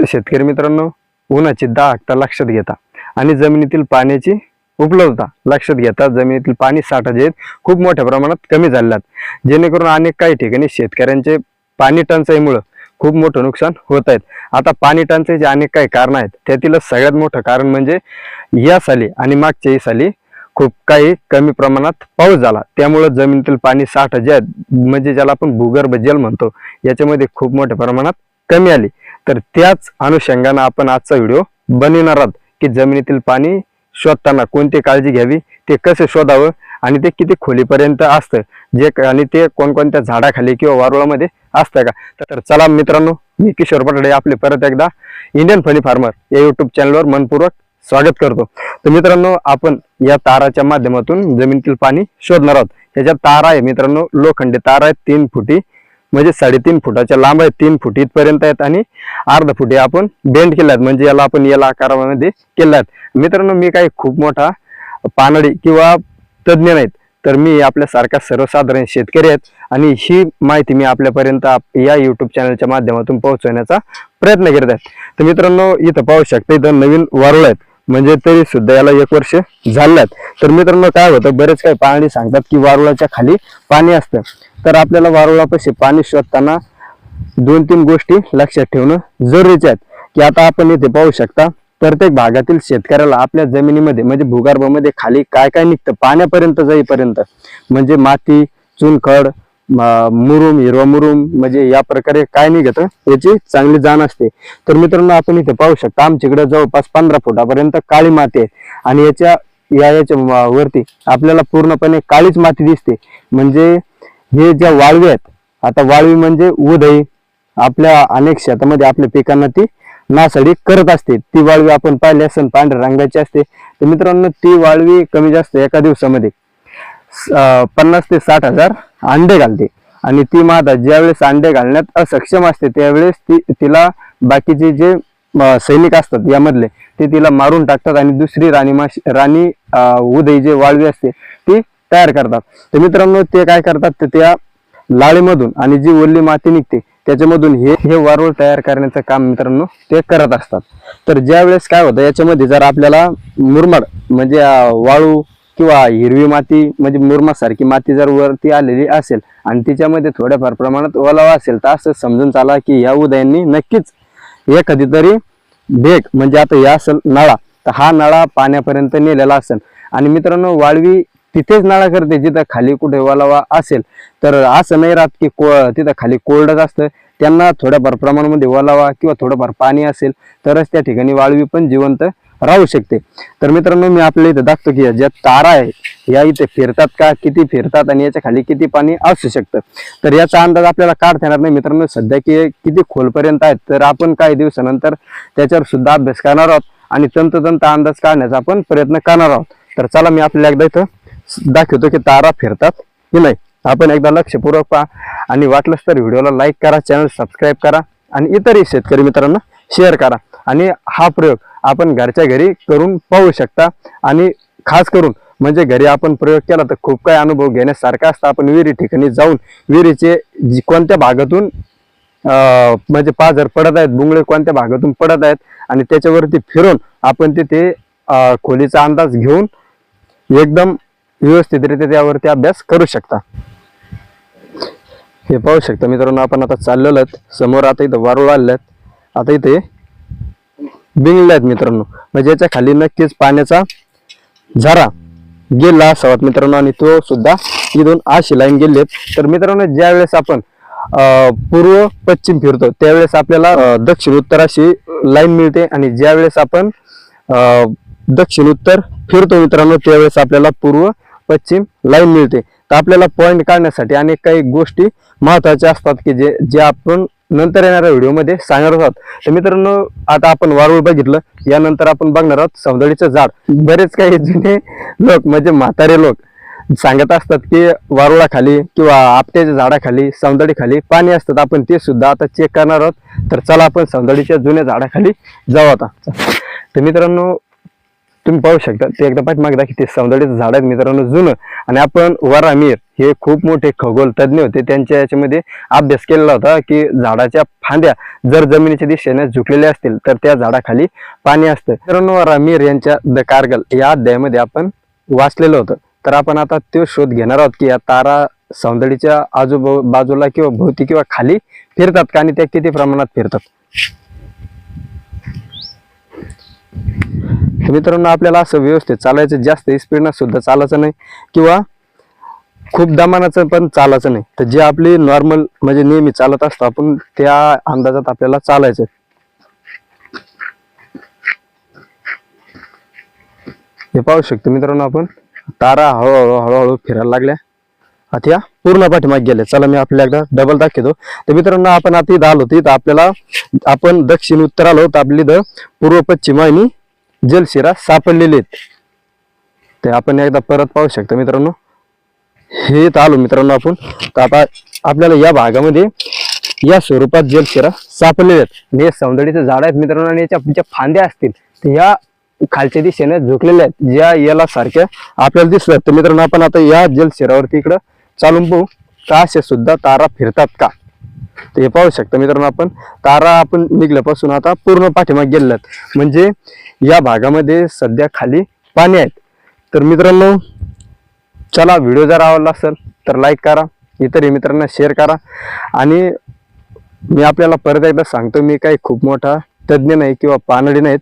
शेतकरी मित्रांनो उन्हाची दाहकता लक्षात घेता. आणि जमिनीतील पाण्याची उपलब्धता लक्षात घेता. जमिनीतील पाणी साठा जे आहेत, खूप मोठ्या प्रमाणात कमी झालेत जेणेकरून अनेक काही ठिकाणी शेतकऱ्यांचे पाणी टंचाईमुळं खूप मोठं नुकसान होत आहेत आता पाणी टंचाईचे अनेक काही कारण आहेत. त्यातील सगळ्यात मोठं कारण म्हणजे या साली आणि मागच्याही साली खूप काही कमी प्रमाणात पाऊस झाला. त्यामुळं जमिनीतील पाणी साठा जे आहेत म्हणजे ज्याला आपण भूगर्भ जल म्हणतो याच्यामध्ये खूप मोठ्या प्रमाणात कमी आली. तर त्याच अनुषंगानं आपण आजचा व्हिडिओ बनविणार आहोत की जमिनीतील पाणी शोधताना कोणती काळजी घ्यावी ते कसे शोधावं आणि ते किती खोलीपर्यंत असतं जे आणि ते कोणकोणत्या झाडाखाली किंवा वारुळामध्ये असतं का? तर चला मित्रांनो मी किशोर पटडे आपले परत एकदा इंडियन फनी फार्मर या युट्यूब चॅनलवर मनपूर्वक स्वागत करतो. तर मित्रांनो आपण या ताराच्या माध्यमातून जमिनीतील पाणी शोधणार आहोत. याच्यात तारा आहे मित्रांनो लोखंडी तारा आहे तीन फुटी म्हणजे साडेतीन फुटाच्या लांब आहेत तीन फुट इथपर्यंत आहेत आणि अर्धा फुटे आपण बेंड केल्यात. आहेत म्हणजे याला आपण याला आकारामध्ये केल्या आहेत मित्रांनो मी काही खूप मोठा पानडी किंवा तज्ज्ञ नाहीत तर मी आपल्यासारखा सर्वसाधारण शेतकरी आहेत आणि ही माहिती मी आपल्यापर्यंत आप- या युट्यूब चॅनलच्या माध्यमातून पोहोचवण्याचा प्रयत्न करत आहेत. तर मित्रांनो इथं पाहू शकता इथं नवीन वारुळ आहेत. म्हणजे तरी सुद्धा याला एक वर्ष झालं तर मित्रांनो काय होतं बरेच काही पाणी सांगतात की वारुळाच्या खाली पाणी असतं. तर आपल्याला वारुळापाशी पाणी शोधताना दोन तीन गोष्टी लक्षात ठेवणं जरुरीचे आहेत. की आता आपण इथे पाहू शकता प्रत्येक भागातील शेतकऱ्याला आपल्या जमिनीमध्ये म्हणजे भूगर्भामध्ये खाली काय काय निघतं? पाण्यापर्यंत जाईपर्यंत म्हणजे माती चुनखड मुरुम हिरवा मुरुम म्हणजे या प्रकारे काय निघतं? याची चांगली जाण असते. तर मित्रांनो आपण इथे पाहू शकता आमच्याकडे जवळपास पंधरा फुटापर्यंत काळी माती आहे. आणि याच्या या याच्या वरती आपल्याला पूर्णपणे काळीच माती दिसते. म्हणजे हे ज्या वाळवी आहेत आता वाळवी म्हणजे उदय आपल्या अनेक शेतामध्ये आपल्या पिकांना ती नासाडी करत असते. ती वाळवी आपण पाहिली असेल पांढऱ्या रंगाची असते. तर मित्रांनो ती वाळवी कमी जास्त एका दिवसामध्ये पन्नास ते साठ हजार अंडे घालते. आणि ती मादा ज्यावेळेस अंडे घालण्यात असक्षम असते त्यावेळेस ती तिला बाकीचे जे सैनिक असतात यामधले ते तिला मारून टाकतात. आणि दुसरी राणी माशी राणी उदय जे वाळवी असते ती तयार करतात. तर मित्रांनो ते काय करतात तर त्या लाळीमधून आणि जी ओली माती निघते त्याच्यामधून हे हे वारुळ तयार करण्याचं काम मित्रांनो ते करत असतात. तर ज्या वेळेस काय होतं याच्यामध्ये जर आपल्याला मुरमाड म्हणजे वाळू किंवा हिरवी माती म्हणजे मुरमासारखी माती जर वरती आलेली असेल आणि तिच्यामध्ये थोड्याफार प्रमाणात ओलावा असेल तर असं समजून चाला की या उदयांनी नक्कीच एखादी तरी भेग म्हणजे आता या असेल नळा तर हा नळा पाण्यापर्यंत नेलेला असेल. आणि मित्रांनो वाळवी तिथेच नळा करते जिथं खाली कुठे ओलावा असेल. तर असं नाही राहत की को तिथं खाली कोरडच असतं. त्यांना थोड्याफार प्रमाणामध्ये ओलावा किंवा थोडंफार पाणी असेल तरच त्या ठिकाणी वाळवी पण जिवंत राहू शकते. तर मित्रांनो मी आपल्या इथं दाखवतो की ज्या तारा आहे या इथे फिरतात का किती फिरतात आणि याच्या खाली किती पाणी असू शकतं? तर याचा अंदाज आपल्याला काढता येणार नाही. मित्रांनो सध्या की किती खोलपर्यंत आहेत तर आपण काही दिवसानंतर त्याच्यावर सुद्धा अभ्यास करणार आहोत आणि तंतोतंत अंदाज काढण्याचा आपण प्रयत्न करणार आहोत. तर चला मी आपल्याला एकदा इथं दाखवतो की तारा फिरतात की नाही. आपण एकदा लक्षपूर्वक पहा आणि वाटलंच तर व्हिडिओला लाईक करा चॅनल सबस्क्राईब करा आणि इतरही शेतकरी मित्रांना शेअर करा. आणि हा प्रयोग आपण घरच्या घरी करून पाहू शकता आणि खास करून म्हणजे घरी आपण प्रयोग केला तर खूप काही अनुभव घेण्यासारखा असता. आपण विहिरी ठिकाणी जाऊन विहिरीचे जी- कोणत्या भागातून म्हणजे पाझर पडत आहेत बुंगळे कोणत्या भागातून पडत आहेत आणि त्याच्यावरती फिरून आपण तिथे खोलीचा अंदाज घेऊन एकदम व्यवस्थितरित्या त्यावरती अभ्यास करू शकता. हे पाहू शकता मित्रांनो आपण आता चाललेलो समोर आता इथं वारुळ आलेले आता इथे बिंगले आहेत मित्रांनो. म्हणजे याच्या खाली नक्कीच पाण्याचा झरा गेला असावा मित्रांनो आणि तो सुद्धा इथून आशी लाईन गेले तर मित्रांनो ज्या वेळेस आपण पूर्व पश्चिम फिरतो त्यावेळेस आपल्याला दक्षिण उत्तर अशी लाईन मिळते. आणि ज्या वेळेस आपण दक्षिण उत्तर फिरतो मित्रांनो त्यावेळेस आपल्याला पूर्व पश्चिम लाईन मिळते. तर आपल्याला पॉईंट काढण्यासाठी अनेक काही गोष्टी महत्त्वाच्या असतात की जे जे आपण नंतर येणाऱ्या व्हिडिओमध्ये सांगणार आहोत. तर मित्रांनो आता आपण वारुळ बघितलं. यानंतर आपण बघणार आहोत सौंदर्याचं झाड. बरेच काही जुने लोक म्हणजे म्हातारे लोक सांगत असतात की वारुळाखाली किंवा आपट्याच्या झाडाखाली सौंदर्याखाली पाणी असतात. आपण ते सुद्धा आता चेक करणार आहोत. तर चला आपण सौंदर्याच्या जुन्या झाडाखाली जाऊ आता. तर मित्रांनो तुम्ही पाहू शकता ते एकदा पाठीमागे की ते सौंदर्याचं झाड आहेत मित्रांनो जुनं. आणि आपण वरामीर हे खूप मोठे खगोल तज्ज्ञ होते. त्यांच्या याच्यामध्ये अभ्यास केलेला होता की झाडाच्या फांद्या जर जमिनीच्या दिशेने झुकलेल्या असतील तर त्या झाडाखाली पाणी असतं. मित्रांनो वरामीर यांच्या द कारगल या अध्यायामध्ये आपण वाचलेलं होतं. तर आपण आता तो शोध घेणार आहोत की या तारा सौंदर्याच्या आजूबाजू बाजूला किंवा भोवती किंवा खाली फिरतात का आणि त्या किती प्रमाणात फिरतात? मित्रांनो आपल्याला असं व्यवस्थित चालायचं जास्त स्पीडनं सुद्धा चालायचं नाही. किंवा खूप दमानाचं पण चालायचं नाही. तर जे आपली नॉर्मल म्हणजे नेहमी चालत असतो आपण त्या अंदाजात आपल्याला चालायचं. हे पाहू शकतो मित्रांनो आपण. तारा हळूहळू हळूहळू फिरायला लागल्या. आता या पूर्ण पाठीमागे गेले चला मी आपल्याला एकदा डबल दाखवतो. तर मित्रांनो आपण आता इथं आलो. तर आपल्याला आपण दक्षिण उत्तर आलो. तर आपली इथं पूर्व पश्चिम आणि जलशिरा सापडलेले आहेत. ते आपण एकदा परत पाहू शकतो मित्रांनो. हे आलो मित्रांनो आपण. तर आता आपल्याला या भागामध्ये या स्वरूपात जलशिरा सापडलेले आहेत. म्हणजे आणि हे सौंदर्याचे झाड आहेत मित्रांनो आणि याच्या ज्या फांद्या असतील तर या खालच्या दिशेने झुकलेल्या आहेत. ज्या याला सारख्या आपल्याला दिसतात. तर मित्रांनो आपण आता या जलशिरावरती इकडं चालून पाहू. का असे सुद्धा तारा फिरतात का? तर हे पाहू शकता मित्रांनो आपण. तारा आपण निघल्यापासून आता पूर्ण पाठीमाग गेलेले म्हणजे या भागामध्ये सध्या खाली पाणी आहेत. तर मित्रांनो चला व्हिडिओ जर आवडला असेल तर लाईक करा इतरही मित्रांना शेअर करा. आणि मी आपल्याला परत एकदा सांगतो मी काही खूप मोठा तज्ज्ञ नाही किंवा पानडी नाहीत.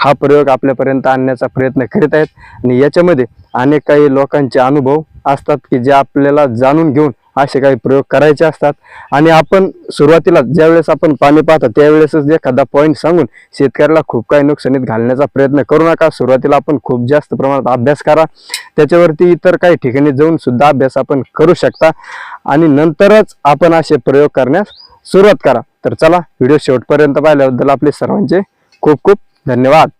हा प्रयोग आपल्यापर्यंत आणण्याचा प्रयत्न करीत आहेत. आणि याच्यामध्ये अनेक काही लोकांचे अनुभव असतात की जे आपल्याला जाणून घेऊन असे काही प्रयोग करायचे असतात. आणि आपण सुरुवातीला ज्यावेळेस आपण पाणी पाहतो त्यावेळेसच एखादा पॉईंट सांगून शेतकऱ्याला खूप काही नुकसानीत घालण्याचा प्रयत्न करू नका. सुरुवातीला आपण खूप जास्त प्रमाणात अभ्यास करा. त्याच्यावरती इतर काही ठिकाणी जाऊन सुद्धा अभ्यास आपण करू शकता. आणि नंतरच आपण असे प्रयोग करण्यास सुरुवात करा. तर चला व्हिडिओ शेवटपर्यंत पाहिल्याबद्दल आपले सर्वांचे खूप खूप धन्यवाद.